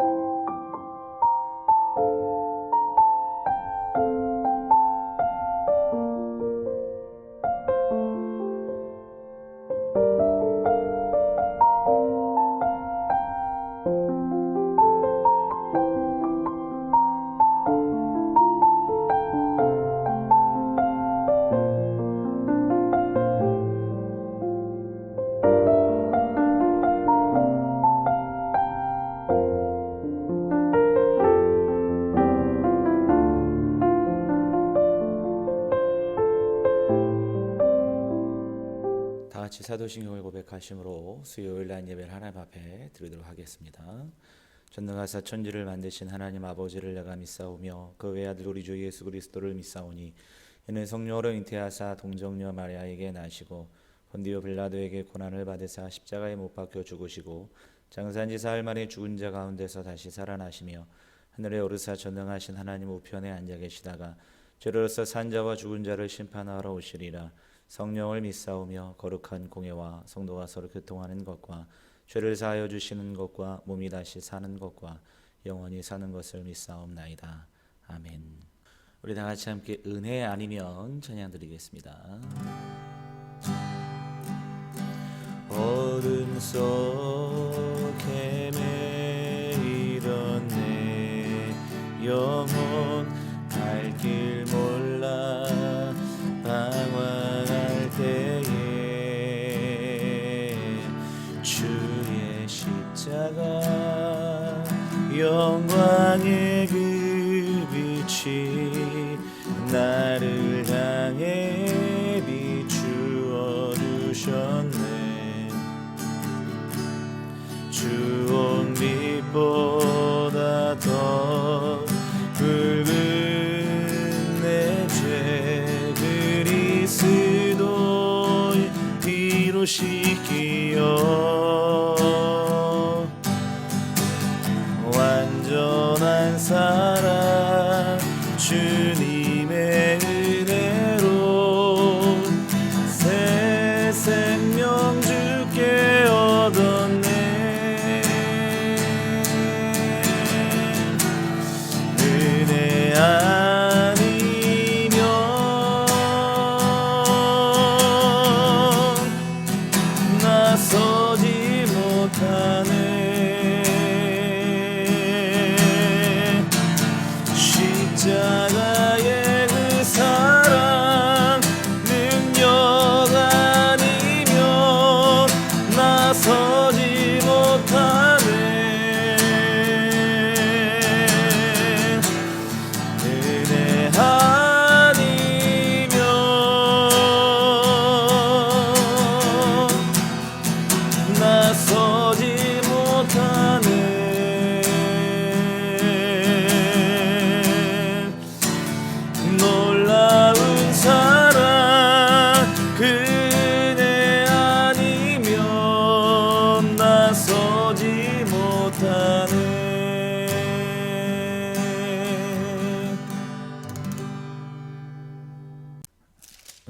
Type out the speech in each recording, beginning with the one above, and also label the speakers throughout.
Speaker 1: 다 사도신경을 고백하심으로 수요일 날 예배를 하나님 앞에 드리도록 하겠습니다. 전능하사 천지를 만드신 하나님 아버지를 내가 믿사오며 그 외아들 우리 주 예수 그리스도를 믿사오니 이는 성령으로 잉태하사 동정녀 마리아에게 나시고 본디오 빌라도에게 고난을 받으사 십자가에 못 박혀 죽으시고 장사한 지 사흘 만에 죽은 자 가운데서 다시 살아나시며 하늘에 오르사 전능하신 하나님 우편에 앉아 계시다가 죄로서 산 자와 죽은 자를 심판하러 오시리라 성령을 믿사오며 거룩한 공예와 성도가 서로 교통하는 것과 죄를 사하여 주시는 것과 몸이 다시 사는 것과 영원히 사는 것을 믿사옵나이다. 아멘. 우리 다 같이 함께 은혜 아니면 찬양 드리겠습니다. 어둠 속 피로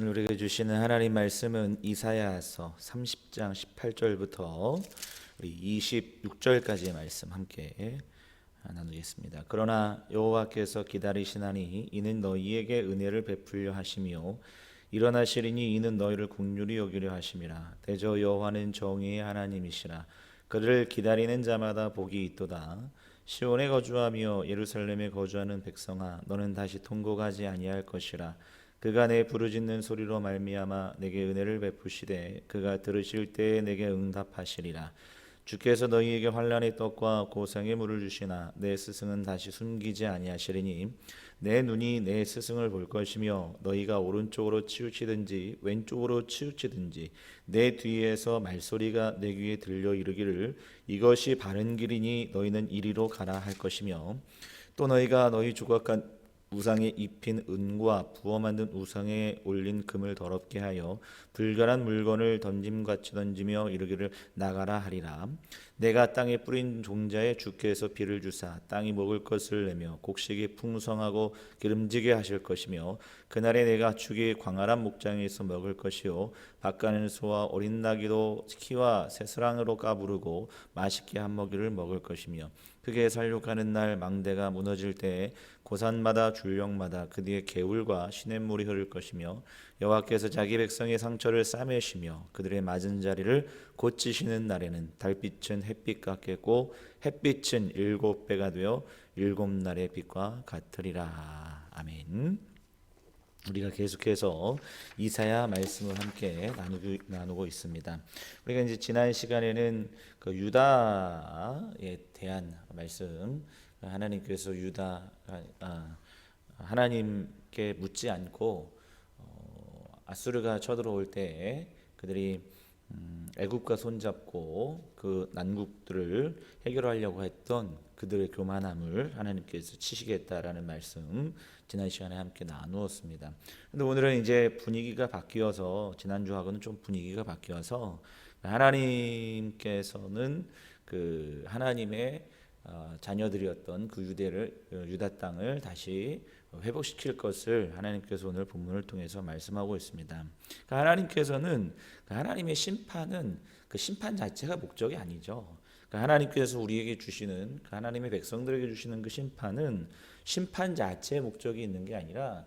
Speaker 1: 오늘 우리에게 주시는 하나님 말씀은 이사야서 30장 18절부터 우리 26절까지의 말씀 함께 나누겠습니다. 그러나 여호와께서 기다리시나니 이는 너희에게 은혜를 베풀려 하시며 일어나시리니 이는 너희를 국률이 여기려 하심이라. 대저 여호와는 정의의 하나님이시라. 그를 기다리는 자마다 복이 있도다. 시온에 거주하며 예루살렘에 거주하는 백성아 너는 다시 통곡하지 아니할 것이라. 그가 내 부르짖는 소리로 말미암아 내게 은혜를 베푸시되 그가 들으실 때에 내게 응답하시리라. 주께서 너희에게 환란의 떡과 고상의 물을 주시나 내 스승은 다시 숨기지 아니하시리니 내 눈이 내 스승을 볼 것이며 너희가 오른쪽으로 치우치든지 왼쪽으로 치우치든지 내 뒤에서 말소리가 내 귀에 들려 이르기를 이것이 바른 길이니 너희는 이리로 가라 할 것이며 또 너희가 너희 조각한 우상에 입힌 은과 부어 만든 우상에 올린 금을 더럽게 하여 불결한 물건을 던짐같이 던지며 이르기를 나가라 하리라 내가 땅에 뿌린 종자에 주께서 비를 주사 땅이 먹을 것을 내며 곡식이 풍성하고 기름지게 하실 것이며 그날에 내가 축이 광활한 목장에서 먹을 것이요 바가는 소와 어린 나귀도 키와 새스랑으로 까부르고 맛있게 한 먹이를 먹을 것이며 그게 살육하는 날 망대가 무너질 때에 고산마다 줄령마다 그 뒤에 개울과 시냇물이 흐를 것이며 여호와께서 자기 백성의 상처를 싸매시며 그들의 맞은 자리를 고치시는 날에는 달빛은 햇빛 같겠고 햇빛은 일곱 배가 되어 일곱 날의 빛과 같으리라 아멘. 우리가 계속해서 이사야 말씀을 함께 나누고, 나누고 있습니다. 우리가 이제 지난 시간에는 그 유다에 대한 말씀, 하나님께서 유다 아, 하나님께 묻지 않고 어, 아수르가 쳐들어올 때 그들이 음, 애굽과 손잡고 그 난국들을 해결하려고 했던 그들의 교만함을 하나님께서 치시겠다라는 말씀 지난 시간에 함께 나누었습니다. 근데 오늘은 이제 분위기가 바뀌어서 지난주하고는 좀 분위기가 바뀌어서 하나님께서는 그 하나님의 어, 자녀들이었던 그 유대를 어, 유다 땅을 다시 회복시킬 것을 하나님께서 오늘 본문을 통해서 말씀하고 있습니다. 그러니까 하나님께서는 그 하나님의 심판은 그 심판 자체가 목적이 아니죠. 그러니까 하나님께서 우리에게 주시는 그 하나님의 백성들에게 주시는 그 심판은 심판 자체의 목적이 있는 게 아니라 아,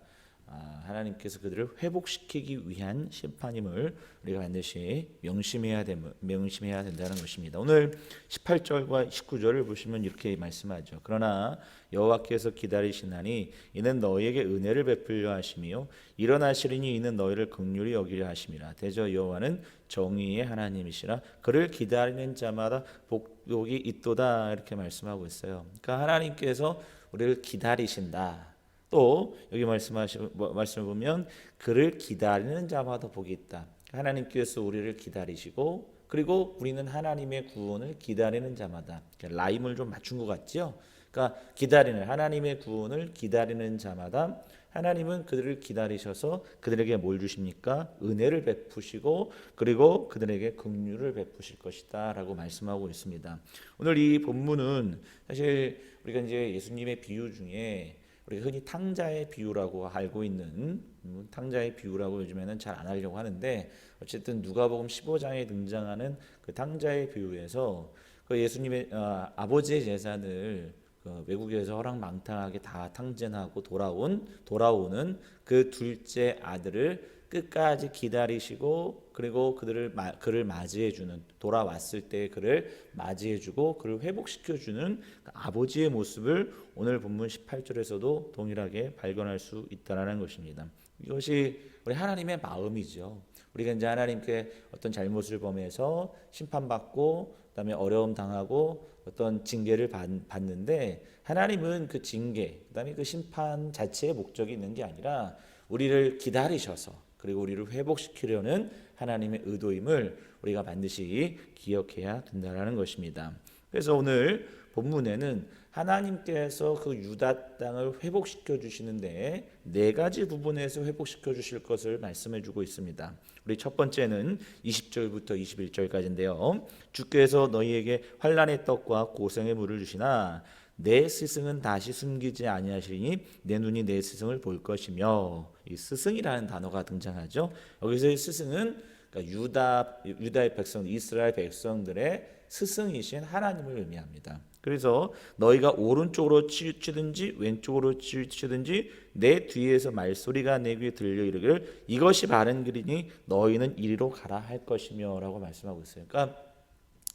Speaker 1: 하나님께서 그들을 회복시키기 위한 심판임을 우리가 반드시 명심해야 됨, 명심해야 된다는 것입니다. 오늘 18절과 19절을 보시면 이렇게 말씀하죠. 그러나 여호와께서 기다리시나니 이는 너희에게 은혜를 베풀려 하심이요 일어나시리니 이는 너희를 극률히 여기려 하심이라. 대저 여호와는 정의의 하나님이시라. 그를 기다리는 자마다 복복이 있도다 이렇게 말씀하고 있어요. 그러니까 하나님께서 우리를 기다리신다. 또 여기 말씀하시 말씀을 보면 그를 기다리는 자마다 복이 있다. 하나님께서 우리를 기다리시고 그리고 우리는 하나님의 구원을 기다리는 자마다 라임을 좀 맞춘 것 같지요. 그러니까 기다리는 하나님의 구원을 기다리는 자마다 하나님은 그들을 기다리셔서 그들에게 뭘 주십니까? 은혜를 베푸시고 그리고 그들에게 긍휼을 베푸실 것이다라고 말씀하고 있습니다. 오늘 이 본문은 사실 우리가 이제 예수님의 비유 중에 우리가 흔히 탕자의 비유라고 알고 있는 음, 탕자의 비유라고 요즘에는 잘 안 하려고 하는데 어쨌든 누가복음 15장에 등장하는 그 탕자의 비유에서 그 예수님의 어, 아버지의 재산을 그 외국에서 허랑망탕하게 다 탕진하고 돌아온 돌아오는 그 둘째 아들을 끝까지 기다리시고 그리고 그들을 마, 그를 맞이해 주는 돌아왔을 때 그를 맞이해 주고 그를 회복시켜 주는 그 아버지의 모습을 오늘 본문 18절에서도 동일하게 발견할 수 있다라는 것입니다. 이것이 우리 하나님의 마음이죠. 우리가 이제 하나님께 어떤 잘못을 범해서 심판받고 그다음에 어려움 당하고 어떤 징계를 받, 받는데 하나님은 그 징계 그다음에 그 심판 자체의 목적이 있는 게 아니라 우리를 기다리셔서 그리고 우리를 회복시키려는 하나님의 의도임을 우리가 반드시 기억해야 된다는 것입니다. 그래서 오늘 본문에는 하나님께서 그 유다 땅을 회복시켜 주시는데 네 가지 부분에서 회복시켜 주실 것을 말씀해 주고 있습니다. 우리 첫 번째는 20절부터 21절까지인데요. 주께서 너희에게 환란의 떡과 고생의 물을 주시나 내 스승은 다시 숨기지 아니하시니 내 눈이 내 스승을 볼 것이며 이 스승이라는 단어가 등장하죠. 여기서의 스승은 그러니까 유다 유다의 백성 이스라엘 백성들의 스승이신 하나님을 의미합니다. 그래서 너희가 오른쪽으로 치우치든지 왼쪽으로 치우치든지 내 뒤에서 말소리가 내 귀에 들려 이르기를 이것이 바른 길이니 너희는 이리로 가라 할 것이며라고 말씀하고 있어요. 그러니까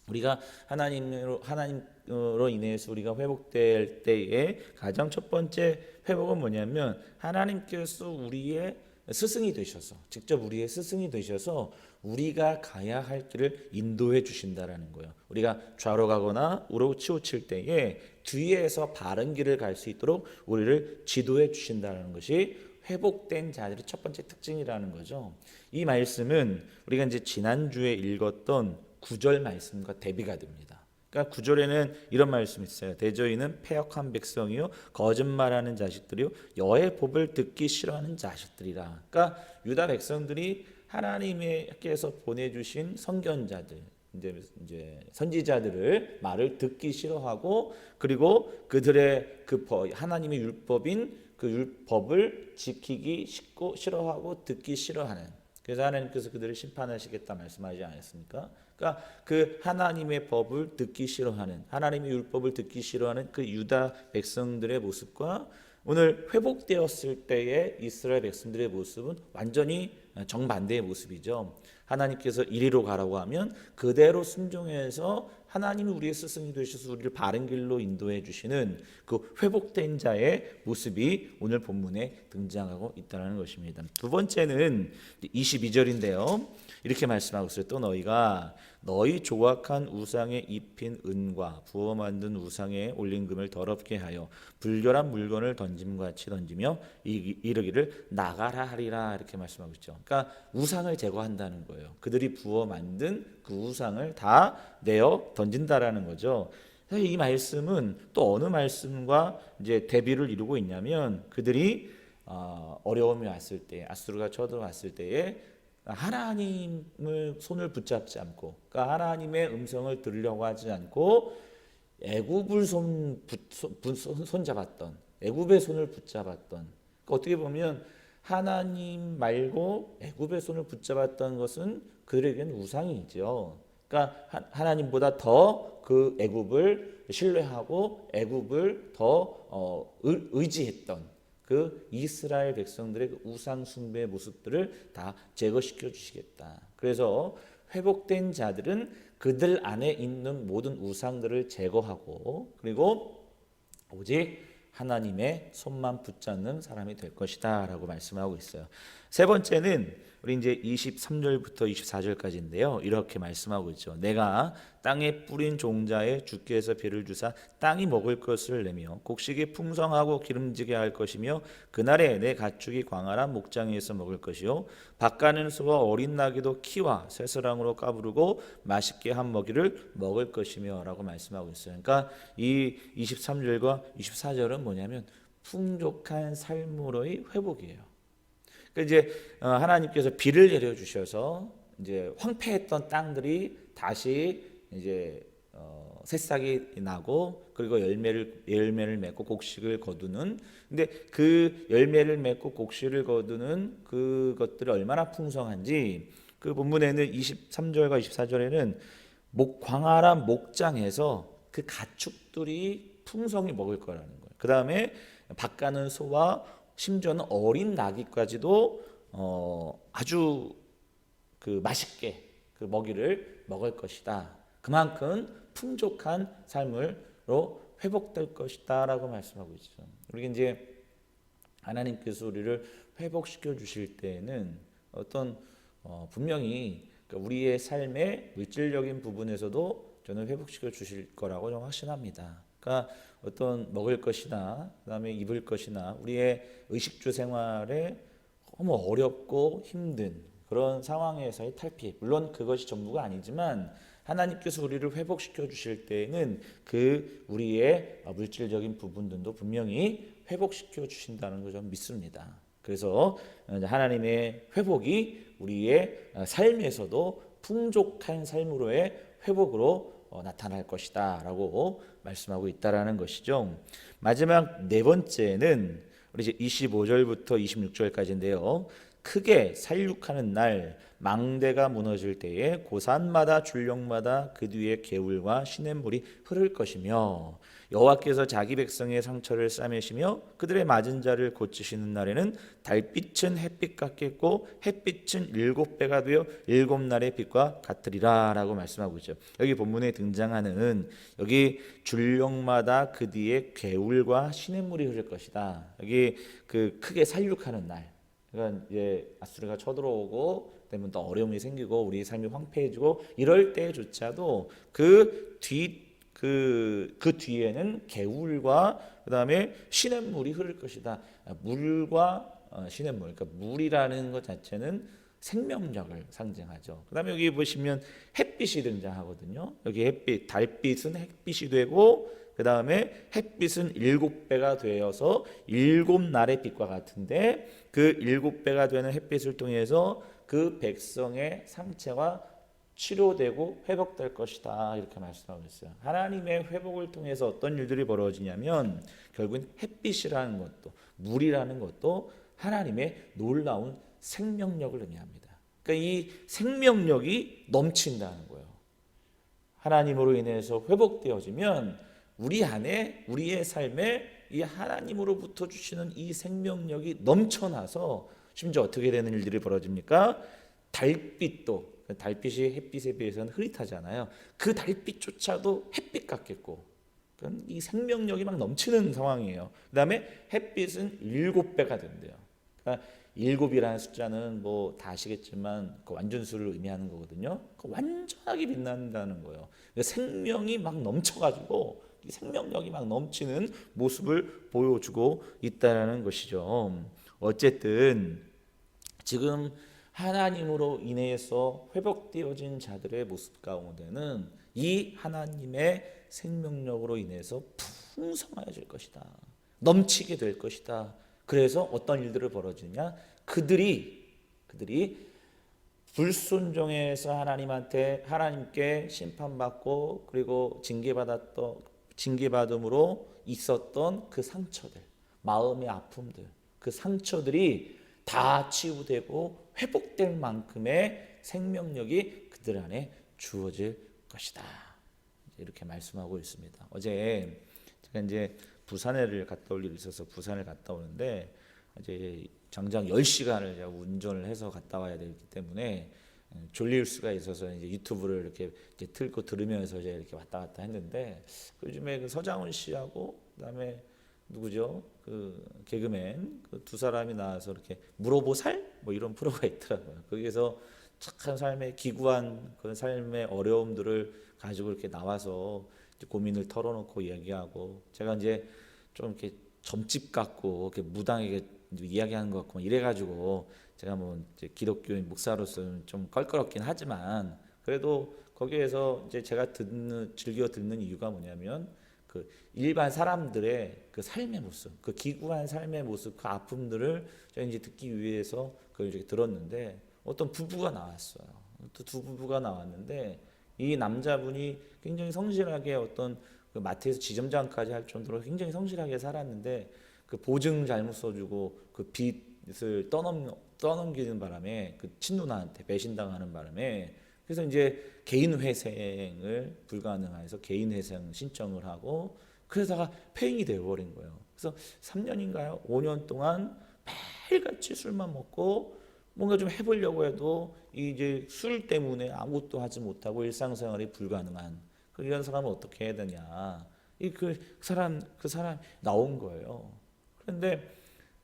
Speaker 1: 우리가 하나님으로 하나님으로 인해서 우리가 회복될 때에 가장 첫 번째 회복은 뭐냐면 하나님께서 우리의 스승이 되셔서 직접 우리의 스승이 되셔서 우리가 가야 할 길을 인도해 주신다라는 거예요. 우리가 좌로 가거나 우로 치우칠 때에 뒤에서 바른 길을 갈 수 있도록 우리를 지도해 주신다는 것이 회복된 자들의 첫 번째 특징이라는 거죠. 이 말씀은 우리가 이제 지난주에 읽었던 구절 말씀과 대비가 됩니다. 그러니까 구절에는 이런 말씀이 있어요. 대저인은 폐역한 백성이요 거짓말하는 자식들이요 여의 법을 듣기 싫어하는 자식들이라. 그러니까 유다 백성들이 하나님께서 보내주신 선견자들 이제 이제 선지자들을 말을 듣기 싫어하고 그리고 그들의 그 법, 하나님의 율법인 그 율법을 지키기 싫고 싫어하고 듣기 싫어하는 그래서 하나님께서 그들을 심판하시겠다 말씀하지 않았습니까? 그러니까 그 하나님의 법을 듣기 싫어하는 하나님의 율법을 듣기 싫어하는 그 유다 백성들의 모습과 오늘 회복되었을 때의 이스라엘 백성들의 모습은 완전히 정반대의 모습이죠. 하나님께서 이리로 가라고 하면 그대로 순종해서 하나님이 우리의 스승이 되셔서 우리를 바른 길로 인도해 주시는 그 회복된 자의 모습이 오늘 본문에 등장하고 있다는 것입니다. 두 번째는 22절인데요. 이렇게 말씀하고 있어요. 또 너희가 너희 조악한 우상에 입힌 은과 부어 만든 우상에 올린 금을 더럽게 하여 불결한 물건을 던짐과 같이 던지며 이- 이르기를 나가라 하리라 이렇게 말씀하고 있죠. 그러니까 우상을 제거한다는 거예요. 그들이 부어 만든 그 우상을 다 내어 던진다라는 거죠. 사실 이 말씀은 또 어느 말씀과 이제 대비를 이루고 있냐면 그들이 어, 어려움이 왔을 때 아수르가 쳐들어왔을 때에 하나님을 손을 붙잡지 않고 그러니까 하나님의 음성을 들으려고 하지 않고 애굽을 손, 붙, 손, 손- 손 잡았던 애굽의 손을 붙잡았던 그러니까 어떻게 보면 하나님 말고 애굽의 손을 붙잡았던 것은 그들에게는 우상이죠. 그러니까 하- 하나님보다 더 그 애굽을 신뢰하고 애굽을 더 어, 의- 의지했던 그 이스라엘 백성들의 그 우상 숭배의 모습들을 다 제거시켜 주시겠다. 그래서 회복된 자들은 그들 안에 있는 모든 우상들을 제거하고 그리고 오직 하나님의 손만 붙잡는 사람이 될 것이다라고 말씀하고 있어요. 세 번째는 우리 이제 23절부터 24절까지인데요. 이렇게 말씀하고 있죠. 내가 땅에 뿌린 종자에 주께서 비를 주사 땅이 먹을 것을 내며 곡식이 풍성하고 기름지게 할 것이며 그날에 내 가축이 광활한 목장에서 먹을 것이요 밭가는 소와 어린 나귀도 키와 새스랑으로 까부르고 맛있게 한 먹이를 먹을 것이며라고 말씀하고 있어요. 그러니까 이 23절과 24절은 뭐냐면 풍족한 삶으로의 회복이에요. 그 이제 어, 하나님께서 비를 내려 주셔서 이제 황폐했던 땅들이 다시 이제 어, 새싹이 나고 그리고 열매를 열매를 맺고 곡식을 거두는 근데 그 열매를 맺고 곡식을 거두는 그것들이 얼마나 풍성한지 그 본문에는 23절과 24절에는 목 광활한 목장에서 그 가축들이 풍성히 먹을 거라는 거예요. 그 다음에 밭가는 소와 심지어는 어린 나귀까지도 어, 아주 그 맛있게 그 먹이를 먹을 것이다. 그만큼 풍족한 삶으로 회복될 것이다라고 말씀하고 있죠. 우리 이제 하나님께서 우리를 회복시켜 주실 때에는 어떤 어, 분명히 그러니까 우리의 삶의 물질적인 부분에서도 저는 회복시켜 주실 거라고 좀 확신합니다. 그러니까 어떤 먹을 것이나 그다음에 입을 것이나 우리의 의식주 생활에 너무 어렵고 힘든 그런 상황에서의 탈피 물론 그것이 전부가 아니지만 하나님께서 우리를 회복시켜 주실 때에는 그 우리의 물질적인 부분들도 분명히 회복시켜 주신다는 걸 좀 믿습니다. 그래서 하나님의 회복이 우리의 삶에서도 풍족한 삶으로의 회복으로 어, 나타날 것이다라고 말씀하고 있다라는 것이죠. 마지막 네 번째는 우리 이제 25절부터 26절까지인데요. 크게 살육하는 날 망대가 무너질 때에 고산마다 줄령마다 그 뒤에 개울과 시냇물이 흐를 것이며 여호와께서 자기 백성의 상처를 싸매시며 그들의 맞은 자를 고치시는 날에는 달빛은 햇빛 같겠고 햇빛은 일곱 배가 되어 일곱 날의 빛과 같으리라라고 말씀하고 있죠. 여기 본문에 등장하는 여기 줄령마다 그 뒤에 개울과 시냇물이 흐를 것이다. 여기 그 크게 살육하는 날. 그러니까 이제 아수르가 쳐들어오고 때문에 또 어려움이 생기고 우리 삶이 황폐해지고 이럴 때조차도 그 뒤 그 그 뒤에는 개울과 그 다음에 시냇물이 흐를 것이다. 물과 어, 시냇물. 그러니까 물이라는 것 자체는 생명력을 상징하죠. 그 다음에 여기 보시면 햇빛이 등장하거든요. 여기 햇빛, 달빛은 햇빛이 되고 그 다음에 햇빛은 일곱 배가 되어서 일곱 날의 빛과 같은데 그 일곱 배가 되는 햇빛을 통해서 그 백성의 상체와 치료되고 회복될 것이다 이렇게 말씀하고 있어요. 하나님의 회복을 통해서 어떤 일들이 벌어지냐면 결국은 햇빛이라는 것도 물이라는 것도 하나님의 놀라운 생명력을 의미합니다. 그러니까 이 생명력이 넘친다는 거예요. 하나님으로 인해서 회복되어지면 우리 안에 우리의 삶에 이 하나님으로부터 주시는 이 생명력이 넘쳐나서 심지어 어떻게 되는 일들이 벌어집니까? 달빛도 달빛이 햇빛에 비해서는 흐릿하잖아요. 그 달빛조차도 햇빛 같겠고 이 생명력이 막 넘치는 상황이에요. 그 다음에 햇빛은 일곱 배가 된대요. 그러니까 일곱이라는 숫자는 뭐 다 아시겠지만 그 완전수를 의미하는 거거든요. 그 완전하게 빛난다는 거예요. 그러니까 생명이 막 넘쳐가지고 이 생명력이 막 넘치는 모습을 보여주고 있다라는 것이죠. 어쨌든 지금 하나님으로 인해서 회복되어진 자들의 모습 가운데는 이 하나님의 생명력으로 인해서 풍성해질 것이다. 넘치게 될 것이다. 그래서 어떤 일들을 벌어지냐? 그들이 그들이 불순종해서 하나님한테 하나님께 심판받고 그리고 징계받았던 징계받음으로 있었던 그 상처들, 마음의 아픔들, 그 상처들이 다 치유되고 회복될 만큼의 생명력이 그들 안에 주어질 것이다. 이렇게 말씀하고 있습니다. 어제 제가 이제 부산에를 갔다 올 일이 있어서 부산을 갔다 오는데 이제 장장 10시간을 제가 운전을 해서 갔다 와야 되기 때문에 졸릴 수가 있어서 이제 유튜브를 이렇게 이제 틀고 들으면서 이제 이렇게 왔다 갔다 했는데 요즘에 그 서장훈 씨하고 그다음에 누구죠? 그 개그맨 그 두 사람이 나와서 이렇게 물어보살 뭐 이런 프로가 있더라고요. 거기에서 착한 삶의 기구한 그런 삶의 어려움들을 가지고 이렇게 나와서 고민을 털어놓고 얘기하고 제가 이제 좀 이렇게 점집 같고 이렇게 무당에게 이야기하는 것 같고 이래가지고 제가 뭐 이제 기독교인 목사로서는 좀 껄끄럽긴 하지만 그래도 거기에서 이제 제가 듣는 즐겨 듣는 이유가 뭐냐면 그 일반 사람들의 그 삶의 모습, 그 기구한 삶의 모습, 그 아픔들을 제가 이제 듣기 위해서 그걸 이제 들었는데 어떤 부부가 나왔어요. 또 두 부부가 나왔는데 이 남자분이 굉장히 성실하게 어떤 그 마트에서 지점장까지 할 정도로 굉장히 성실하게 살았는데 그 보증 잘못 써주고 그 빚 을 떠넘 떠넘기는 바람에 그 친누나한테 배신당하는 바람에 그래서 이제 개인 회생을 불가능해서 개인 회생 신청을 하고 그러다가 폐인이 되어버린 거예요. 그래서 3년인가요? 5년 동안 매일같이 술만 먹고 뭔가 좀 해보려고 해도 이제 술 때문에 아무것도 하지 못하고 일상생활이 불가능한 그 이런 사람은 어떻게 해야 되냐? 이 그 사람 그 사람 나온 거예요. 그런데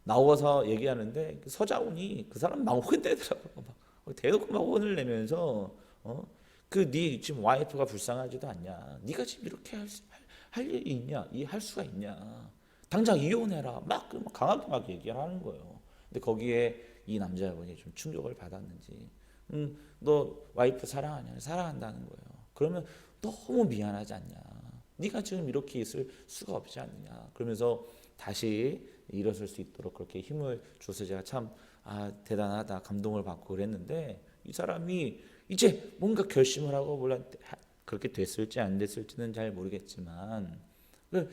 Speaker 1: 나와서 얘기하는데 그 서장훈이 그 사람 막 혼내더라고 막 대놓고 막 혼을 내면서 어? 그 네 지금 와이프가 불쌍하지도 않냐? 네가 지금 이렇게 할, 수- 할, 할 일이 있냐? 이 할 수가 있냐? 당장 이혼해라. 막, 그 강하게 막 얘기를 하는 거예요. 근데 거기에 이 남자분이 좀 충격을 받았는지, 음, 너 와이프 사랑하냐? 사랑한다는 거예요. 그러면 너무 미안하지 않냐? 네가 지금 이렇게 있을 수가 없지 않느냐? 그러면서 다시 일어설 수 있도록 그렇게 힘을 줘서 제가 참 아, 대단하다 감동을 받고 그랬는데 이 사람이 이제 뭔가 결심을 하고 하- 그렇게 됐을지 안 됐을지는 잘 모르겠지만 그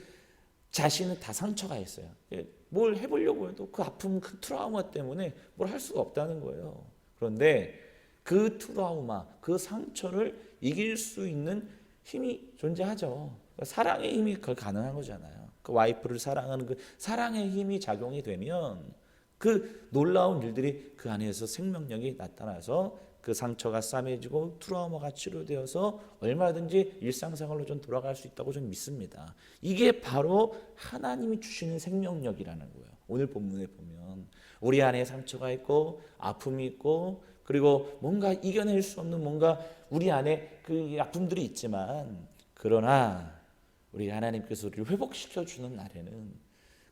Speaker 1: 자신은 다 상처가 있어요. 예, 뭘 해보려고 해도 그 아픔, 그 트라우마 때문에 뭘 할 수가 없다는 거예요. 그런데 그 트라우마, 그 상처를 이길 수 있는 힘이 존재하죠. 그러니까 사랑의 힘이 그걸 가능한 거잖아요. 그 와이프를 사랑하는 그 사랑의 힘이 작용이 되면 그 놀라운 일들이 그 안에서 생명력이 나타나서 그 상처가 싸매지고 트라우마가 치료되어서 얼마든지 일상생활로 좀 돌아갈 수 있다고 저는 믿습니다. 이게 바로 하나님이 주시는 생명력이라는 거예요. 오늘 본문에 보면 우리 안에 상처가 있고 아픔이 있고 그리고 뭔가 이겨낼 수 없는 뭔가 우리 안에 그 아픔들이 있지만 그러나 우리 하나님께서 우리를 회복시켜 주는 날에는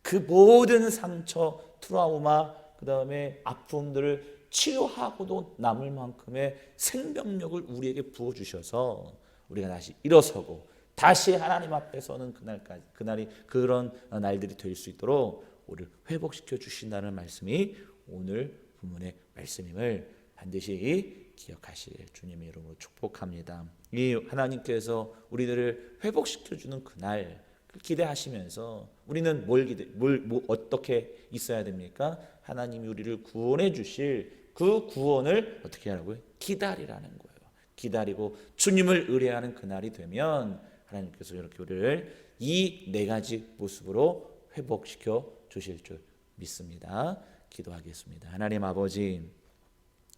Speaker 1: 그 모든 상처, 트라우마, 그 다음에 아픔들을 치유하고도 남을 만큼의 생명력을 우리에게 부어 주셔서 우리가 다시 일어서고 다시 하나님 앞에 서는 그날까지 그날이 그런 날들이 될 수 있도록 우리를 회복시켜 주신다는 말씀이 오늘 본문의 말씀임을 반드시 기억하실 주님의 이름으로 축복합니다. 이 하나님께서 우리들을 회복시켜 주는 그날 기대하시면서 우리는 뭘 기대 뭘 뭐 어떻게 있어야 됩니까? 하나님이 우리를 구원해 주실 그 구원을 어떻게 하라고요? 기다리라는 거예요. 기다리고 주님을 의뢰하는 그날이 되면 하나님께서 이렇게 우리를 이 네 가지 모습으로 회복시켜 주실 줄 믿습니다. 기도하겠습니다. 하나님 아버지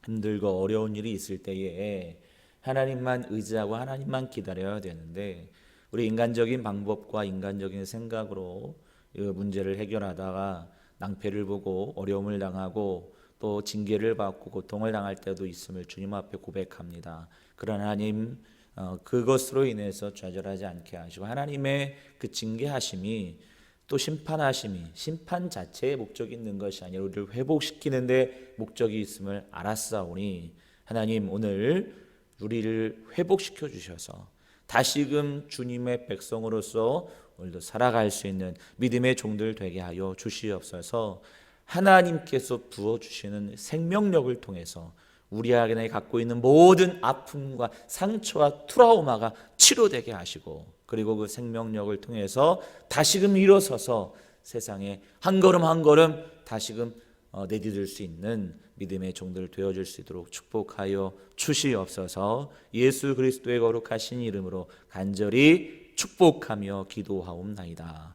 Speaker 1: 힘들고 어려운 일이 있을 때에 하나님만 의지하고 하나님만 기다려야 되는데 우리 인간적인 방법과 인간적인 생각으로 이 문제를 해결하다가 낭패를 보고 어려움을 당하고 또 징계를 받고 고통을 당할 때도 있음을 주님 앞에 고백합니다. 그러나 하나님 어, 그것으로 인해서 좌절하지 않게 하시고 하나님의 그 징계하심이 또 심판하심이 심판 자체에 목적이 있는 것이 아니라 우리를 회복시키는데 목적이 있음을 알았사오니 하나님 오늘 우리를 회복시켜 주셔서 다시금 주님의 백성으로서 오늘도 살아갈 수 있는 믿음의 종들 되게 하여 주시옵소서. 하나님께서 부어 주시는 생명력을 통해서 우리 안에 갖고 있는 모든 아픔과 상처와 트라우마가 치료되게 하시고 그리고 그 생명력을 통해서 다시금 일어서서 세상에 한 걸음 한 걸음 다시금 어, 내디딜 수 있는 믿음의 종들 되어줄 수 있도록 축복하여 주시옵소서 예수 그리스도의 거룩하신 이름으로 간절히 축복하며 기도하옵나이다.